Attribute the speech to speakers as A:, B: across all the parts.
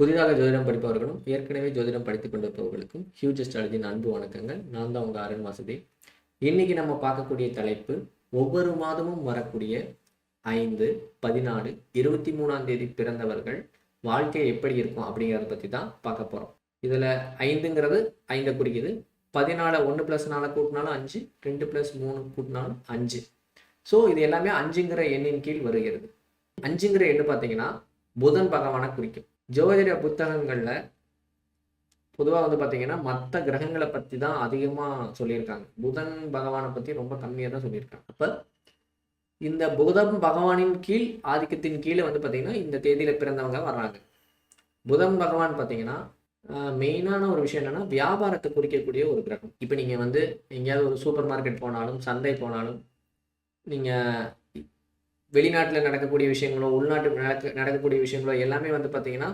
A: புதிதாக ஜோதிடம் படிப்பவர்களும் ஏற்கனவே ஜோதிடம் படித்துக் கொண்டிருப்பவர்களுக்கும் ஹியூஜ் அஸ்ட்ராலஜியின் அன்பு வணக்கங்கள். நான் தான் உங்கள் அருண் வாசுதே இன்னைக்கு நம்ம பார்க்கக்கூடிய தலைப்பு ஒவ்வொரு மாதமும் வரக்கூடிய ஐந்து பதினாலு இருபத்தி மூணாம் தேதி பிறந்தவர்கள் வாழ்க்கை எப்படி இருக்கும் அப்படிங்கிறத பற்றி தான் பார்க்க போகிறோம் இதில் ஐந்துங்கிறது ஐந்தை குறிக்குது. பதினாலு ஒன்று ப்ளஸ் நாலு கூட்டினாலும் அஞ்சு ரெண்டு ப்ளஸ் மூணு கூட்டினாலும் அஞ்சு. ஸோ இது எல்லாமே அஞ்சுங்கிற எண்ணின் கீழ் வருகிறது. அஞ்சுங்கிற எண்ணு பார்த்தீங்கன்னா புதன் பகவானை குறிக்கும். ஜோதிட புத்தகங்களில் பொதுவாக வந்து பார்த்தீங்கன்னா மற்ற கிரகங்களை பற்றி தான் அதிகமாக சொல்லியிருக்காங்க. புதன் பகவானை பற்றி ரொம்ப கம்மியாக தான் சொல்லியிருக்காங்க. அப்போ இந்த புதன் பகவானின் கீழ் ஆதிக்கத்தின் கீழே வந்து பார்த்தீங்கன்னா இந்த தேதியில் பிறந்தவங்க வர்றாங்க. புதன் பகவான் பார்த்தீங்கன்னா மெயினான ஒரு விஷயம் என்னன்னா வியாபாரத்தை குறிக்கக்கூடிய ஒரு கிரகம். இப்போ நீங்கள் வந்து எங்கேயாவது ஒரு சூப்பர் மார்க்கெட் போனாலும் சந்தை போனாலும் நீங்கள் வெளிநாட்டில் நடக்கக்கூடிய விஷயங்களோ உள்நாட்டு நடக்க நடக்கக்கூடிய விஷயங்களோ எல்லாமே வந்து பார்த்தீங்கன்னா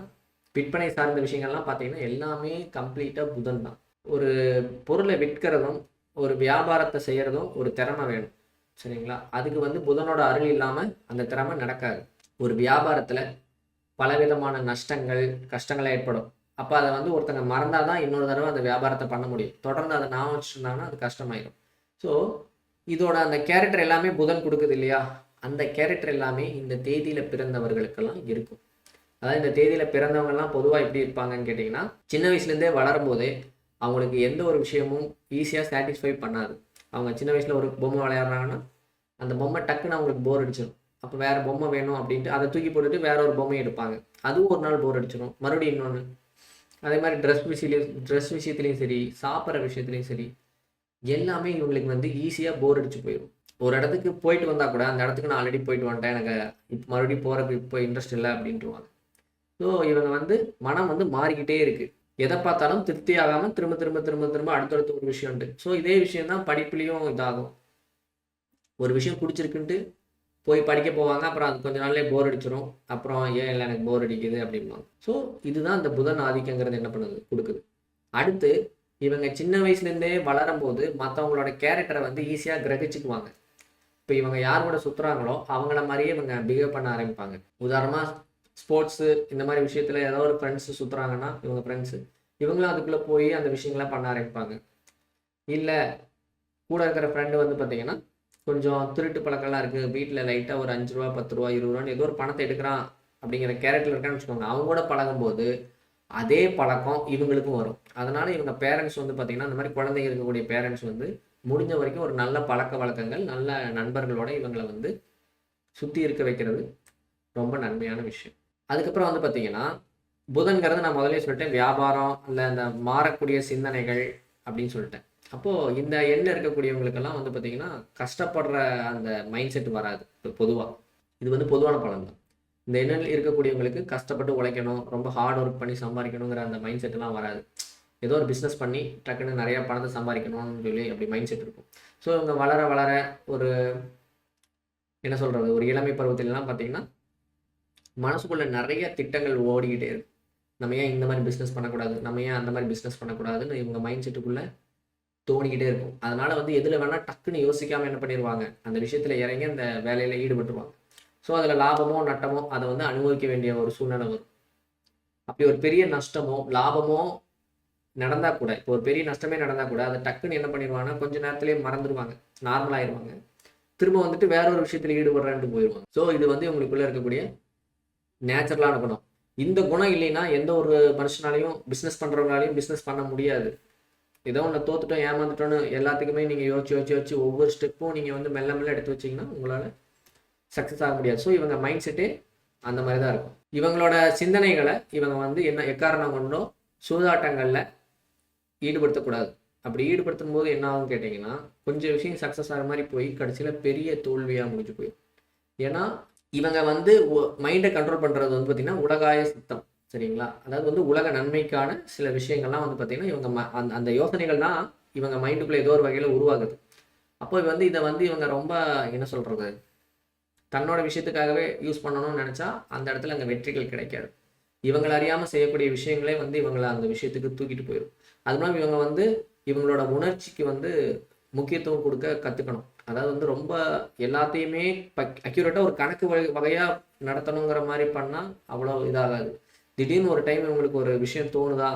A: விற்பனை சார்ந்த விஷயங்கள்லாம் பார்த்தீங்கன்னா எல்லாமே கம்ப்ளீட்டாக புதன் தான். ஒரு பொருளை விற்கிறதும் ஒரு வியாபாரத்தை செய்கிறதும் ஒரு திறமை வேணும். சரிங்களா? அதுக்கு வந்து புதனோட அருள் இல்லாமல் அந்த திறமை நடக்காது. ஒரு வியாபாரத்தில் பலவிதமான நஷ்டங்கள் கஷ்டங்கள் ஏற்படும். அப்போ அதை வந்து ஒருத்தங்க மறந்தால் தான் இன்னொரு தடவை அந்த வியாபாரத்தை பண்ண முடியும். தொடர்ந்து அதை நான் வச்சுருந்தாங்கன்னா அது கஷ்டமாயிடும் ஸோ இதோட அந்த கேரக்டர் எல்லாமே புதன் கொடுக்குது இல்லையா? அந்த கேரக்டர் எல்லாமே இந்த தேதியில் பிறந்தவர்களுக்கெல்லாம் இருக்கும். அதாவது இந்த தேதியில் பிறந்தவங்கெல்லாம் பொதுவாக எப்படி இருப்பாங்கன்னு கேட்டிங்கன்னா சின்ன வயசுலேருந்தே வளரும்போதே அவங்களுக்கு எந்த ஒரு விஷயமும் ஈஸியாக சாட்டிஸ்ஃபை பண்ணாது. அவங்க சின்ன வயசில் ஒரு பொம்மை விளையாடுறாங்கன்னா அந்த பொம்மை டக்குன்னு அவங்களுக்கு போர் அடிச்சிடும் அப்போ வேறு பொம்மை வேணும் அப்படின்ட்டு அதை தூக்கி போட்டுட்டு வேற ஒரு பொம்மை எடுப்பாங்க. அதுவும் ஒரு நாள் போர் அடிச்சிடும் மறுபடியும் இன்னொன்று அதே மாதிரி ட்ரெஸ் விஷயத்துலையும் ட்ரெஸ் விஷயத்துலையும் சரி சாப்பிட்ற விஷயத்துலையும் சரி எல்லாமே இவங்களுக்கு வந்து ஈஸியாக போர் அடிச்சு போயிடும் ஒரு இடத்துக்கு போயிட்டு வந்தால் கூட அந்த இடத்துக்கு நான் ஆல்ரெடி போயிட்டு வந்துட்டேன். எனக்கு இப்போ மறுபடியும் போகிறதுக்கு இப்போ இன்ட்ரெஸ்ட் இல்லை அப்படின்ட்டுருவாங்க. ஸோ இவங்க வந்து மனம் வந்து மாறிக்கிட்டே இருக்குது எதை பார்த்தாலும் திருப்தி ஆகாமல் திரும்ப திரும்ப திரும்ப திரும்ப அடுத்தடுத்து ஒரு விஷயம்ட்டு ஸோ இதே விஷயம் தான் படிப்புலேயும் இதாகும். ஒரு விஷயம் பிடிச்சிருக்குன்ட்டு போய் படிக்க போவாங்க. அப்புறம் அது கொஞ்ச நாள்லேயே போர் அடிச்சிடும் அப்புறம் ஏன் இல்லை எனக்கு போர் அடிக்குது அப்படிம்பாங்க. ஸோ இதுதான் இந்த புதன் ஆதிக்கங்கிறது என்ன பண்ணுது? கொடுக்குது. அடுத்து இவங்க சின்ன வயசுலேருந்தே வளரும் போது மற்றவங்களோட கேரக்டரை வந்து ஈஸியாக கிரகிச்சுக்குவாங்க. இப்போ இவங்க யார் கூட சுற்றுறாங்களோ அவங்கள மாதிரியே இவங்க பிஹேவ் பண்ண ஆரம்பிப்பாங்க. உதாரணமாக ஸ்போர்ட்ஸு இந்த மாதிரி விஷயத்தில் ஏதோ ஒரு ஃப்ரெண்ட்ஸு சுற்றுறாங்கன்னா இவங்க ஃப்ரெண்ட்ஸு இவங்களும் அதுக்குள்ளே போய் அந்த விஷயங்கள்லாம் பண்ண ஆரம்பிப்பாங்க. இல்லை கூட இருக்கிற ஃப்ரெண்டு வந்து பார்த்தீங்கன்னா கொஞ்சம் திருட்டு பழக்கம்லாம் இருக்குது வீட்டில் லைட்டாக ஒரு அஞ்சு ரூபா பத்து ரூபா இருபது ரூபான்னு ஏதோ ஒரு பணத்தை எடுக்கிறான் அப்படிங்கிற கேரக்டர் இருக்கான்னு வச்சுக்கோங்க. அவங்க கூட பழகும்போது அதே பழக்கம் இவங்களுக்கும் வரும். அதனால இவங்க பேரண்ட்ஸ் வந்து பார்த்தீங்கன்னா இந்த மாதிரி குழந்தைங்க இருக்கக்கூடிய பேரண்ட்ஸ் வந்து முடிஞ்ச வரைக்கும் ஒரு நல்ல பழக்க வழக்கங்கள் நல்ல நண்பர்களோட இவங்களை வந்து சுற்றி இருக்க வைக்கிறது ரொம்ப நன்மையான விஷயம். அதுக்கப்புறம் வந்து பார்த்தீங்கன்னா புதன்கிறது நான் முதலே சொல்லிட்டேன் வியாபாரம் இல்லை அந்த மாறக்கூடிய சிந்தனைகள் அப்படின்னு சொல்லிட்டேன். அப்போது இந்த எண்ணில் இருக்கக்கூடியவங்களுக்கெல்லாம் வந்து பார்த்தீங்கன்னா கஷ்டப்படுற அந்த மைண்ட் செட் வராது பொதுவாக இது வந்து பொதுவான பலன் தான். இந்த எண்ணில் இருக்கக்கூடியவங்களுக்கு கஷ்டப்பட்டு உழைக்கணும் ரொம்ப ஹார்ட் ஒர்க் பண்ணி சம்பாதிக்கணுங்கிற அந்த மைண்ட் செட்லாம் வராது. ஏதோ ஒரு பிஸ்னஸ் பண்ணி டக்குன்னு நிறையா பணத்தை சம்பாதிக்கணும்னு சொல்லி அப்படி மைண்ட் செட் இருக்கும். ஸோ இவங்க வளர வளர ஒரு என்ன சொல்கிறது ஒரு இளமை பருவத்திலலாம் பார்த்தீங்கன்னா மனசுக்குள்ளே நிறைய திட்டங்கள் ஓடிக்கிட்டே இருக்கு நம்ம ஏன் இந்த மாதிரி பிஸ்னஸ் பண்ணக்கூடாது? நம்ம ஏன் அந்த மாதிரி பிஸ்னஸ் பண்ணக்கூடாதுன்னு இவங்க மைண்ட் செட்டுக்குள்ளே தோணிக்கிட்டே இருக்கும். அதனால வந்து எதில் வேணால் டக்குன்னு யோசிக்காமல் என்ன பண்ணிடுவாங்க அந்த விஷயத்தில் இறங்கி அந்த வேலையில் ஈடுபட்டுருவாங்க. ஸோ அதில் லாபமோ நட்டமோ அதை வந்து அனுபவிக்க வேண்டிய ஒரு சூழ்நிலை வரும். அப்படி ஒரு பெரிய நஷ்டமோ லாபமோ நடந்தால் கூட இப்போ ஒரு பெரிய நஷ்டமே நடந்தால் கூட அதை டக்குன்னு என்ன பண்ணிடுவாங்கன்னா கொஞ்ச நேரத்துலேயே மறந்துடுவாங்க. நார்மல் ஆயிடுவாங்க. திரும்ப வந்துட்டு வேற ஒரு விஷயத்தில் ஈடுபடுறான்ட்டு போயிடுவாங்க. ஸோ இது வந்து உங்களுக்குள்ளே இருக்கக்கூடிய நேச்சுரலான குணம். இந்த குணம் இல்லைன்னா எந்த ஒரு மனுஷனாலையும் பிஸ்னஸ் பண்ணுறவங்களாலையும் பிஸ்னஸ் பண்ண முடியாது. ஏதோ ஒன்று தோத்துட்டோம் ஏமாந்துட்டோன்னு எல்லாத்துக்குமே நீங்கள் யோசிச்சு யோசிச்சு யோசிச்சு ஒவ்வொரு ஸ்டெப்பும் நீங்கள் வந்து மெல்ல மெல்ல எடுத்து வச்சிங்கன்னா உங்களால் சக்ஸஸ் ஆக முடியாது. ஸோ இவங்க மைண்ட் செட்டே அந்த மாதிரி தான் இருக்கும். இவங்களோட சிந்தனைகளை இவங்க வந்து என்ன எக்காரணம் கொண்டோ சூதாட்டங்களில் ஈடுபடுத்தக்கூடாது. அப்படி ஈடுபடுத்தும் போது என்ன ஆகும் கேட்டிங்கன்னா கொஞ்சம் விஷயம் சக்ஸஸ் ஆகிற மாதிரி போய் கடைசியில் பெரிய தோல்வியாக முடிஞ்சு போயிடும். ஏன்னா இவங்க வந்து மைண்டை கண்ட்ரோல் பண்ணுறது வந்து பார்த்திங்கன்னா உலகாய சித்தம். சரிங்களா? அதாவது வந்து உலக நன்மைக்கான சில விஷயங்கள்லாம் வந்து பார்த்திங்கன்னா இவங்க ம அந்த அந்த யோசனைகள் இவங்க மைண்டுக்குள்ளே ஏதோ ஒரு வகையில் உருவாகுது. அப்போ வந்து இதை வந்து இவங்க ரொம்ப என்ன சொல்கிறது தன்னோட விஷயத்துக்காகவே யூஸ் பண்ணணும்னு நினச்சா அந்த இடத்துல அங்கே வெற்றிகள் கிடைக்காது. இவங்களை அறியாமல் செய்யக்கூடிய விஷயங்களே வந்து இவங்களை அந்த விஷயத்துக்கு தூக்கிட்டு போயிடும். அது மூலம் இவங்க வந்து இவங்களோட உணர்ச்சிக்கு வந்து முக்கியத்துவம் கொடுக்க கற்றுக்கணும் அதாவது வந்து ரொம்ப எல்லாத்தையுமே அக்யூரேட்டாக ஒரு கணக்கு வகை வகையாக நடத்தணுங்கிற மாதிரி பண்ணால் அவ்வளோ இதாகாது. திடீர்னு ஒரு டைம் இவங்களுக்கு ஒரு விஷயம் தோணுதா?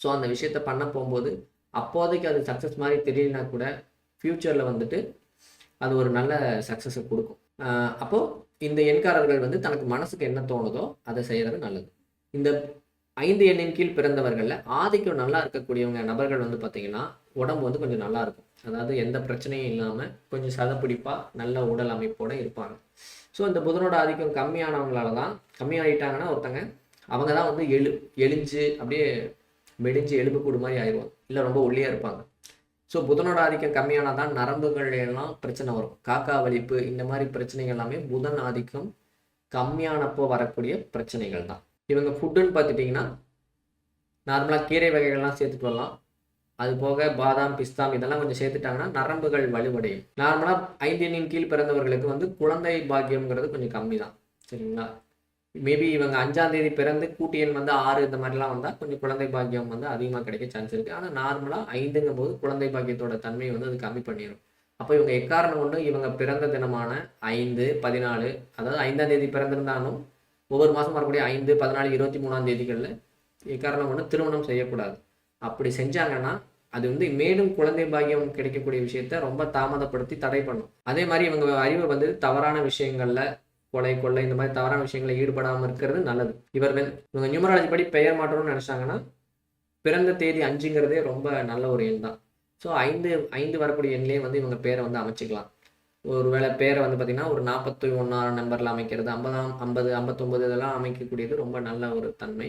A: ஸோ அந்த விஷயத்த பண்ண போகும்போது அப்போதைக்கு அது சக்ஸஸ் மாதிரி தெரியலனா கூட ஃப்யூச்சரில் வந்துட்டு அது ஒரு நல்ல சக்ஸஸை கொடுக்கும். அப்போது இந்த எண்காரர்கள் வந்து தனக்கு மனசுக்கு என்ன தோணுதோ அதை செய்கிறது நல்லது. இந்த ஐந்து எண்ணின் கீழ் பிறந்தவர்களில் ஆதிக்கம் நல்லா இருக்கக்கூடியவங்க நபர்கள் வந்து பார்த்தீங்கன்னா உடம்பு வந்து கொஞ்சம் நல்லா இருக்கும். அதாவது எந்த பிரச்சனையும் இல்லாமல் கொஞ்சம் சதப்பிடிப்பாக நல்ல உடல் அமைப்போட இருப்பாங்க. ஸோ இந்த புதனோட ஆதிக்கம் கம்மியானவங்களால தான் கம்மியாயிட்டாங்கன்னா ஒருத்தங்க அவங்க தான் வந்து எழு எழிஞ்சு அப்படியே மெடிஞ்சு எலும்பு கூடு மாதிரி ஆயிடுவாங்க. இல்லை ரொம்ப ஒல்லியாக இருப்பாங்க. ஸோ புதனோட ஆதிக்கம் கம்மியானால் தான் நரம்புகள் எல்லாம் பிரச்சனை வரும். காக்கா வலிப்பு இந்த மாதிரி பிரச்சனைகள் எல்லாமே புதன் ஆதிக்கம் கம்மியானப்போ வரக்கூடிய பிரச்சனைகள் தான் இவங்க ஃபுட்டுன்னு பார்த்துட்டிங்கன்னா நார்மலாக கீரை வகைகள்லாம் சேர்த்துட்டு வரலாம். அது போக பாதாம் பிஸ்தாம் இதெல்லாம் கொஞ்சம் சேர்த்துட்டாங்கன்னா நரம்புகள் வலுவடையும். நார்மலாக ஐந்து எண்ணின் கீழ் பிறந்தவர்களுக்கு வந்து குழந்தை பாக்கியம்ங்கிறது கொஞ்சம் கம்மி தான் சரிங்களா? மேபி இவங்க அஞ்சாம் தேதி பிறந்து கூட்டியன் வந்து ஆறு இந்த மாதிரிலாம் வந்தால் கொஞ்சம் குழந்தை பாக்கியம் வந்து அதிகமாக கிடைக்க சான்ஸ் இருக்குது ஆனால் நார்மலாக ஐந்துங்கும் போது குழந்தை பாக்கியத்தோட தன்மையை வந்து அது கம்மி பண்ணிடும் அப்போ இவங்க எக்காரணம் கொண்டு இவங்க பிறந்த தினமான ஐந்து பதினாலு அதாவது ஐந்தாம் தேதி பிறந்திருந்தாலும் ஒவ்வொரு மாதம் வரக்கூடிய ஐந்து பதினாலு இருபத்தி மூணாம் தேதிகளில் எக்காரணம் ஒன்று திருமணம் செய்யக்கூடாது. அப்படி செஞ்சாங்கன்னா அது வந்து மேலும் குழந்தை பாக்கியம் கிடைக்கக்கூடிய விஷயத்த ரொம்ப தாமதப்படுத்தி தடை பண்ணும். அதே மாதிரி இவங்க அறிவை வந்து தவறான விஷயங்கள்ல கொலை கொள்ளை இந்த மாதிரி தவறான விஷயங்களை ஈடுபடாமல் இருக்கிறது நல்லது. இவர் இவங்க நியூமராலஜி படி பெயர் மாற்றணும்னு நினச்சாங்கன்னா பிறந்த தேதி அஞ்சுங்கிறதே ரொம்ப நல்ல ஒரு எண் தான். ஸோ ஐந்து ஐந்து வரக்கூடிய எண்ணிலே வந்து இவங்க பேரை வந்து அமைச்சிக்கலாம். ஒருவேளை பேரை வந்து பார்த்திங்கன்னா ஒரு நாற்பத்தி ஒன்றாம் நம்பரில் அமைக்கிறது ஐம்பதாம் ஐம்பது ஐம்பத்தொம்பது இதெல்லாம் அமைக்கக்கூடியது ரொம்ப நல்ல ஒரு தன்மை.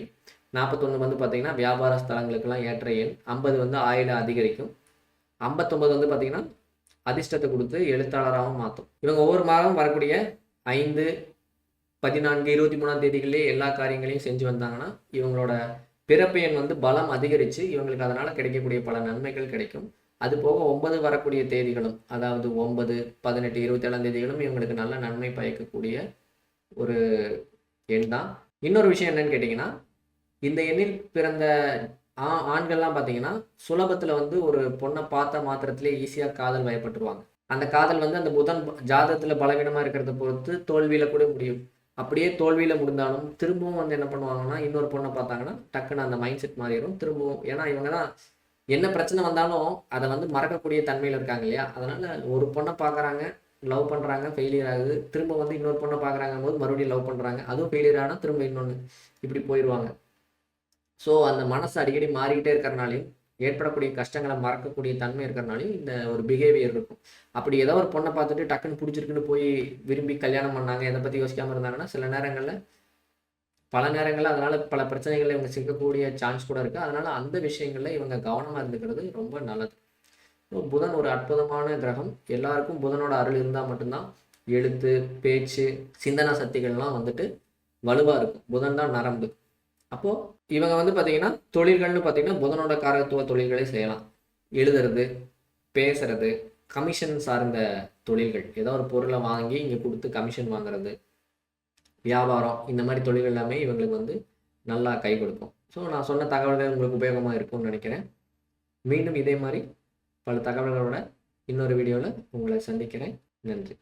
A: நாற்பத்தொன்று வந்து பார்த்திங்கன்னா வியாபார ஸ்தலங்களுக்கெல்லாம் ஏற்ற எண். ஐம்பது வந்து ஆயுள அதிகரிக்கும். ஐம்பத்தொம்பது வந்து பார்த்திங்கன்னா அதிர்ஷ்டத்தை கொடுத்து எழுத்தாளராகவும் மாற்றும். இவங்க ஒவ்வொரு மாதமும் வரக்கூடிய ஐந்து பதினான்கு இருபத்தி மூணாம் தேதிகளிலே எல்லா காரியங்களையும் செஞ்சு வந்தாங்கன்னா இவங்களோட பிறப்பு எண் வந்து பலம் அதிகரித்து இவங்களுக்கு அதனால் கிடைக்கக்கூடிய பல நன்மைகள் கிடைக்கும். அது போக ஒன்பது வரக்கூடிய தேதிகளும் அதாவது ஒன்பது பதினெட்டு இருபத்தேழாம் தேதிகளும் இவங்களுக்கு நல்ல நன்மை பயக்கக்கூடிய ஒரு எண் தான். இன்னொரு விஷயம் என்னன்னு கேட்டிங்கன்னா இந்த எண்ணில் பிறந்த ஆ ஆண்கள்லாம் பார்த்தீங்கன்னா சுலபத்தில் வந்து ஒரு பொண்ணை பார்த்த மாத்திரத்திலே ஈஸியாக காதல் வயப்பட்டுருவாங்க. அந்த காதல் வந்து அந்த புதன் ஜாதகத்தில் பலவீனமாக இருக்கிறத பொறுத்து தோல்வியில் கூட முடியும். அப்படியே தோல்வியில் முடிந்தாலும் திரும்பவும் வந்து என்ன பண்ணுவாங்கன்னா இன்னொரு பொண்ணை பார்த்தாங்கன்னா டக்குன்னு அந்த மைண்ட் செட் மாறிடும். திரும்பவும் ஏன்னா இவங்க தான் என்ன பிரச்சனை வந்தாலும் அதை வந்து மறக்கக்கூடிய தன்மையில் இருக்காங்க இல்லையா? அதனால் ஒரு பொண்ணை பார்க்குறாங்க லவ் பண்ணுறாங்க ஃபெயிலியர் ஆகுது. திரும்ப வந்து இன்னொரு பொண்ணை பார்க்குறாங்க போது மறுபடியும் லவ் பண்ணுறாங்க அதுவும் ஃபெயிலியர் ஆனால் திரும்ப இன்னொன்று இப்படி போயிடுவாங்க ஸோ அந்த மனசு அடிக்கடி மாறிக்கிட்டே இருக்கிறனாலையும் ஏற்படக்கூடிய கஷ்டங்களை மறக்கக்கூடிய தன்மை இருக்கிறனாலையும் இந்த ஒரு பிஹேவியர் இருக்கும். அப்படி ஏதோ ஒரு பொண்ணை பார்த்துட்டு டக்குன்னு பிடிச்சிருக்குன்னு போய் விரும்பி கல்யாணம் பண்ணாங்க எதை பற்றி யோசிக்காமல் இருந்தாங்கன்னா சில நேரங்களில் பல நேரங்களில் அதனால் பல பிரச்சனைகளில் இவங்க சிக்கக்கூடிய சான்ஸ் கூட இருக்குது அதனால் அந்த விஷயங்களில் இவங்க கவனமாக இருந்துக்கிறது ரொம்ப நல்லது. புதன் ஒரு அற்புதமான கிரகம். எல்லாருக்கும் புதனோட அருள் இருந்தால் மட்டும்தான் எழுத்து பேச்சு சிந்தனா சக்திகள்லாம் வந்துட்டு வலுவாக இருக்கும். புதன் தான் நரம்பு. அப்போது இவங்க வந்து பார்த்திங்கன்னா தொழில்கள்னு பார்த்திங்கன்னா புதனோட காரகத்துவ தொழில்களை செய்யலாம். எழுதுறது பேசுறது கமிஷன் சார்ந்த தொழில்கள். ஏதோ ஒரு பொருளை வாங்கி இங்கே கொடுத்து கமிஷன் வாங்குறது. வியாபாரம் இந்த மாதிரி தொழில் எல்லாமே இவங்களுக்கு வந்து நல்லா கை கொடுக்கும். ஸோ நான் சொன்ன தகவல்கள் உங்களுக்கு உபயோகமாக இருக்கும்னு நினைக்கிறேன். மீண்டும் இதே மாதிரி பல தகவல்களோட இன்னொரு வீடியோவில் உங்களை சந்திக்கிறேன். நன்றி.